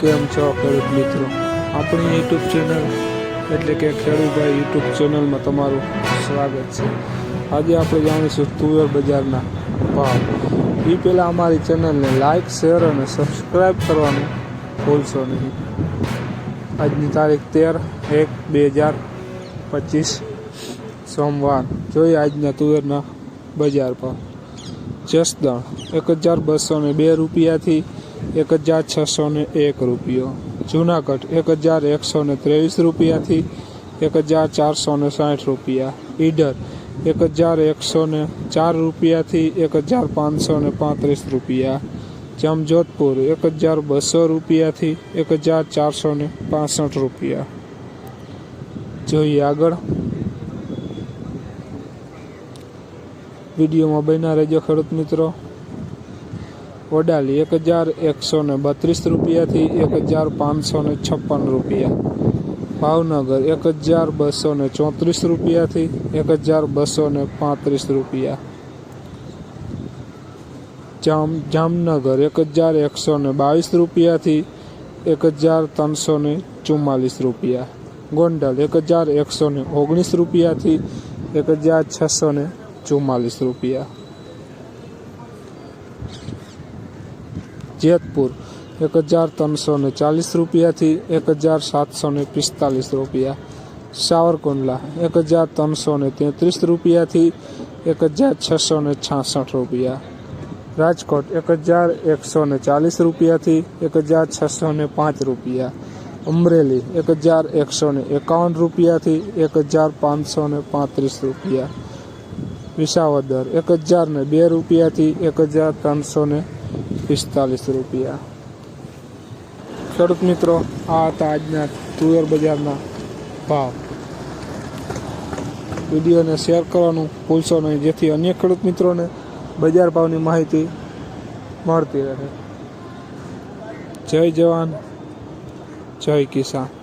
કેમ છો ખેડૂત મિત્રો? આપણી યુટ્યુબ ચેનલ એટલે કે ખેડૂતભાઈ યુટ્યુબ ચેનલમાં તમારું સ્વાગત છે. આજે આપણે જાણીશું તુવેર બજારના ભાવ. એ પહેલાં અમારી ચેનલને લાઇક શેર અને સબસ્ક્રાઈબ કરવાનું ભૂલશો નહીં. આજની તારીખ તેર એક બે હજાર પચીસ સોમવાર. જોઈએ આજના તુવેરના બજાર ભાવ. જસદણ એક હજાર બસો ને બે રૂપિયાથી એક હજાર છસો ને એક રૂપિયો. જુનાગઢ એક હજાર એકસો ને ત્રેવીસ રૂપિયાથી એક હજાર ચારસો ને સાઠ રૂપિયા. ઈડર એક હજાર એકસો ને ચાર રૂપિયાથી એક હજાર પાંચસો ને પાંત્રીસ રૂપિયા. જામજોધપુર એક હજાર બસો રૂપિયાથી એક હજાર ચારસો ને પાસઠ રૂપિયા. જોઈએ આગળ. વિડીયોમાં બન્યા રહેજો ખેડૂત મિત્રો. વડાલી એક હજાર એકસો ને બત્રીસ રૂપિયાથી એક હજાર પાંચસો ને છપ્પન રૂપિયા. ભાવનગર એક હજાર બસો ને ચોત્રીસ રૂપિયાથી એક હજાર બસો ને પાંત્રીસ રૂપિયા. જામ, જામનગર એક હજાર એકસો ને બાવીસ રૂપિયાથી એક હજાર ત્રણસો ને ચુમ્માલીસ રૂપિયા. ગોંડલ એક હજાર એકસો ને ઓગણીસ રૂપિયાથી એક હજાર છસો ને ચુમ્માલીસ રૂપિયા. જેતપુર એક હજાર ત્રણસો ને ચાલીસ રૂપિયાથી એક હજાર સાતસો ને પિસ્તાલીસ રૂપિયા. સાવરકુંડલા એક હજાર ત્રણસો ને તેત્રીસ રૂપિયાથી એક હજાર છસો ને છાસઠ રૂપિયા. રાજકોટ એક હજાર એકસો ને ચાલીસ રૂપિયાથી એક હજાર છસો ને પાંચ રૂપિયા. અમરેલી એક હજાર એકસો ને એકાવન રૂપિયાથી એક હજાર પાંચસો ને પાંત્રીસ રૂપિયા. વિસાવદર એક હજાર ને બે રૂપિયાથી એક હજાર ત્રણસો ને પિસ્તાલીસ રૂપિયા. ખેડૂત મિત્રો, આ હતા આજના તુવેર બજારના ભાવ. વિડીયોને શેર કરવાનું ભૂલશો નહીં, જેથી અન્ય ખેડૂત મિત્રોને બજાર ભાવની માહિતી મળતી રહે. જય જવાન, જય કિસાન.